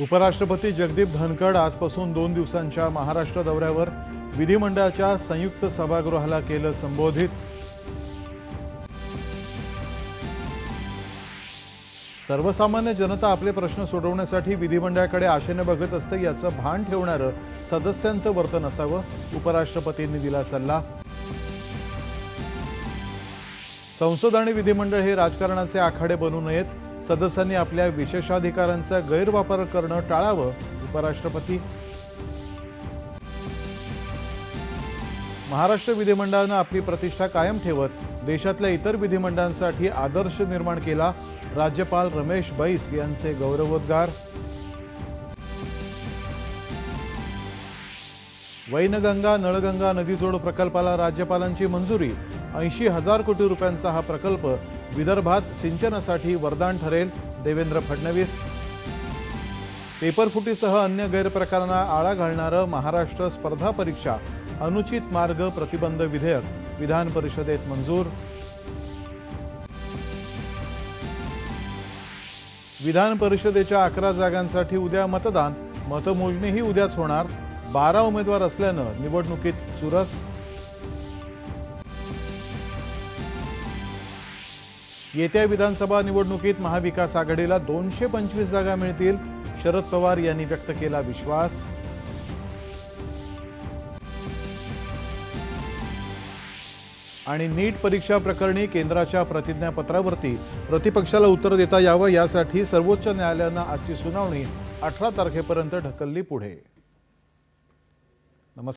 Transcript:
उपराष्ट्रपती जगदीप धनखड आजपासून दोन दिवसांच्या महाराष्ट्र दौऱ्यावर विधिमंडळाच्या संयुक्त सभागृहाला केलं संबोधित. सर्वसामान्य जनता आपले प्रश्न सोडवण्यासाठी विधिमंडळाकडे आशेने बघत असते याचं भान ठेवणारं सदस्यांचं वर्तन असावं उपराष्ट्रपतींनी दिला सल्ला. संसद आणि विधिमंडळ हे राजकारणाचे आखाडे बनू नयेत सदस्यांनी आपल्या विशेषाधिकारांचा गैरवापर करणं टाळावं उपराष्ट्रपती. महाराष्ट्र विधिमंडळानं आपली प्रतिष्ठा कायम ठेवत देशातल्या इतर विधिमंडळांसाठी आदर्श निर्माण केला. राज्यपाल रमेश बैस यांचे गौरवोद्गार. वैनगंगा नळगंगा नदीजोड प्रकल्पाला राज्यपालांची मंजुरी. ऐंशी हजार कोटी रुपयांचा हा प्रकल्प विदर्भात सिंचनासाठी वरदान ठरेल देवेंद्र फडणवीस. पेपरफुटीसह अन्य गैरप्रकारांना आळा घालणारं महाराष्ट्र स्पर्धा परीक्षा अनुचित मार्ग प्रतिबंध विधेयक विधान परिषदेत मंजूर. विधान परिषदेच्या अकरा जागांसाठी उद्या मतदान मतमोजणीही उद्याच होणार. बारा उमेदवार असल्यानं निवडणुकीत चुरस. येत्या विधानसभा निवडणुकीत महाविकास आघाडीला दोनशे पंचवीस जागा मिळतील शरद पवार यांनी व्यक्त केला विश्वास. आणि नीट परीक्षा प्रकरणी केंद्राच्या प्रतिज्ञापत्रावरती प्रतिपक्षाला उत्तर देता यावं यासाठी सर्वोच्च न्यायालयानं आजची सुनावणी अठरा तारखेपर्यंत ढकलली पुढे.